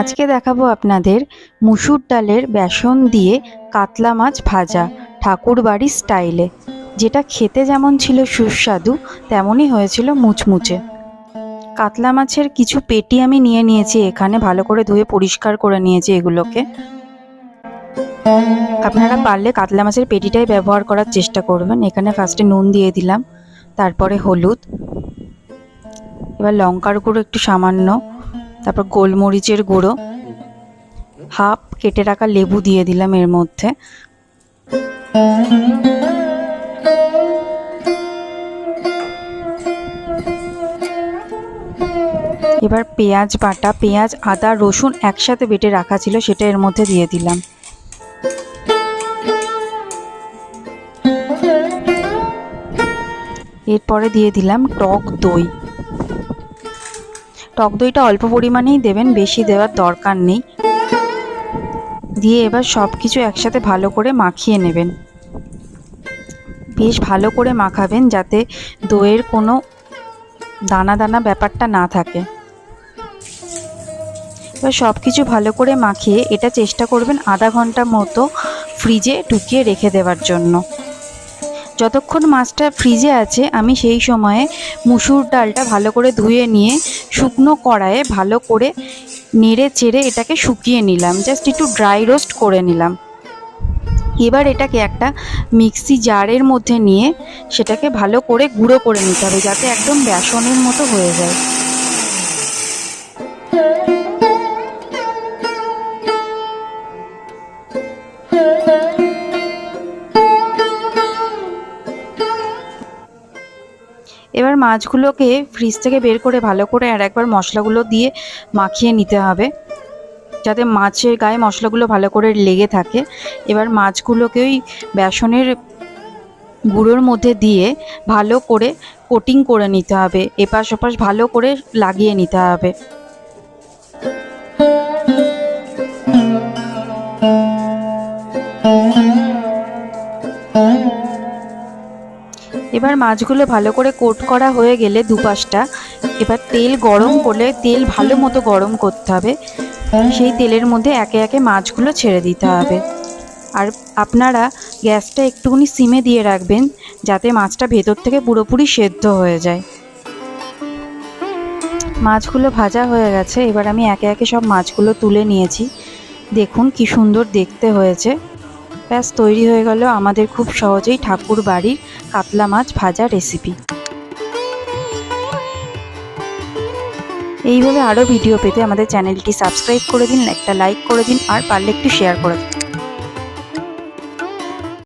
আজকে দেখাবো আপনাদের মুসুর ডালের বেসন দিয়ে কাতলা মাছ ভাজা ঠাকুর বাড়ির স্টাইলে। যেটা খেতে যেমন ছিল সুস্বাদু, তেমনই হয়েছিল মুচমুচে। কাতলা মাছের কিছু পেটি আমি নিয়ে নিয়েছি, এখানে ভালো করে ধুয়ে পরিষ্কার করে নিয়েছি এগুলোকে। আপনারা পারলে কাতলা মাছের পেটিটাই ব্যবহার করার চেষ্টা করবেন। এখানে ফার্স্টে নুন দিয়ে দিলাম, তারপরে হলুদ এবার লঙ্কার গুঁড়ো একটু সামান্য, তারপর গোলমরিচের গুঁড়ো, হাফ কেটে রাখা লেবু দিয়ে দিলাম এর মধ্যে। এবার পেঁয়াজ বাটা, পেঁয়াজ, আদা, রসুন একসাথে বেটে রাখা ছিল, সেটা এর মধ্যে দিয়ে দিলাম। এরপরে দিয়ে দিলাম টক দই। টক দইটা অল্প পরিমাণেই দেবেন, বেশি দেওয়ার দরকার নেই। দিয়ে এবার সব কিছু একসাথে ভালো করে মাখিয়ে নেবেন। বেশ ভালো করে মাখাবেন যাতে দইয়ের কোনো দানা দানা ব্যাপারটা না থাকে। এবার সব কিছু ভালো করে মাখিয়ে এটা চেষ্টা করবেন আধা ঘণ্টা মতো ফ্রিজে ঢুকিয়ে রেখে দেওয়ার জন্য। যতক্ষণ মাছটা ফ্রিজে আছে, আমি সেই সময়ে মুসুর ডালটা ভালো করে ধুয়ে নিয়ে শুকনো কড়াইয়ে ভালো করে নেড়ে চেড়ে এটাকে শুকিয়ে নিলাম। জাস্ট একটু ড্রাই রোস্ট করে নিলাম। এবার এটাকে একটা মিক্সি জারের মধ্যে নিয়ে সেটাকে ভালো করে গুঁড়ো করে নিতে হবে যাতে একদম বেসনের মতো হয়ে যায়। এবার মাছগুলোকে ফ্রিজ থেকে বের করে ভালো করে আর একবার মশলাগুলো দিয়ে মাখিয়ে নিতে হবে। যাতে মাছের গায়ে মশলাগুলো ভালো করে লেগে থাকে। এবার মাছগুলোকে ওই বেসনের গুঁড়োর মধ্যে দিয়ে ভালো করে কোটিং করে নিতে হবে। এপাশ ওপাশ ভালো করে লাগিয়ে নিতে হবে। এবার মাছগুলো ভালো করে কোট করা হয়ে গেলে দুপাশটা। এবার তেল গরম করলে, তেল ভালো মতো গরম করতে হবে। সেই তেলের মধ্যে একে একে মাছগুলো ছেড়ে দিতে হবে। আর আপনারা গ্যাসটা একটুখানি সিমে দিয়ে রাখবেন, যাতে মাছটা ভেতর থেকে পুরোপুরি সেদ্ধ হয়ে যায়। মাছগুলো ভাজা হয়ে গেছে। এবার আমি একে একে সব মাছগুলো তুলে নিয়েছি। দেখুন কি সুন্দর দেখতে হয়েছে। ব্যাস, তৈরি হয়ে গেল আমাদের খুব সহজেই ঠাকুর বাড়ির কাতলা মাছ ভাজা রেসিপি এইভাবে আরও ভিডিও পেতে আমাদের চ্যানেলটি সাবস্ক্রাইব করে দিন, একটা লাইক করে দিন, আর পারলে একটু শেয়ার করে দিন।